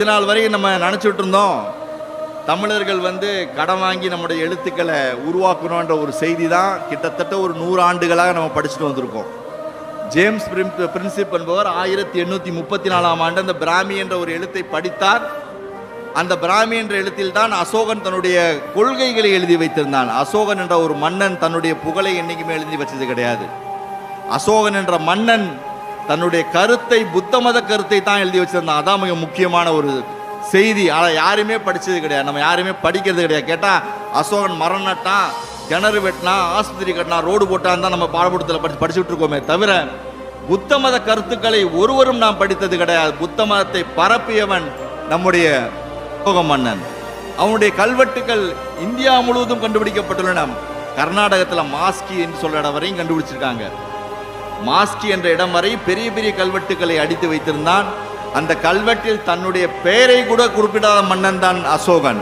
இது நாள் வரையும் நம்ம நினச்சிட்டு இருந்தோம் தமிழர்கள் வந்து கடன் வாங்கி நம்முடைய எழுத்துக்களை உருவாக்கணுன்ற ஒரு செய்தி தான் கிட்டத்தட்ட ஒரு நூறு ஆண்டுகளாக நம்ம படிச்சுட்டு வந்திருக்கோம். ஜேம்ஸ் பிரின்சிப் என்பவர் ஆயிரத்தி எண்ணூற்றி முப்பத்தி நாலாம் ஆண்டு அந்த பிராமி என்ற ஒரு எழுத்தை படித்தார். அந்த பிராமி என்ற எழுத்தில் தான் அசோகன் தன்னுடைய கொள்கைகளை எழுதி வைத்திருந்தான். அசோகன் என்ற ஒரு மன்னன் தன்னுடைய புகழை என்றைக்குமே எழுதி வச்சது கிடையாது. அசோகன் என்ற மன்னன் தன்னுடைய கருத்தை புத்த மத கருத்தை தான் எழுதி வச்சிருந்தான். அதான் மிக முக்கியமான ஒரு செய்தி. ஆனால் யாருமே படித்தது கிடையாது. நம்ம யாருமே படிக்கிறது கிடையாது. கேட்டால் அசோகன் மரம் நட்டான் கிணறு வெட்டினா ஆஸ்பத்திரி கட்டினா ரோடு போட்டான் தான் நம்ம பாடப்புடத்தில் படிச்சு படிச்சுட்டு இருக்கோமே தவிர புத்த மத கருத்துக்களை ஒருவரும் நாம் படித்தது கிடையாது. புத்த மதத்தை பரப்பியவன் நம்முடைய அசோக மன்னன். அவனுடைய கல்வெட்டுகள் இந்தியா முழுவதும் கண்டுபிடிக்கப்பட்டுள்ளன. கர்நாடகத்தில் மாஸ்கி என்று சொல்ற இடம் வரையும் கண்டுபிடிச்சிருக்காங்க. மாஸ்கி என்ற இடம் வரை பெரிய பெரிய கல்வெட்டுகளை அடித்து வைத்திருந்தான். அந்த கல்வெட்டில் தன்னுடைய பெயரை கூட குறிப்பிடாத மன்னன் தான் அசோகன்.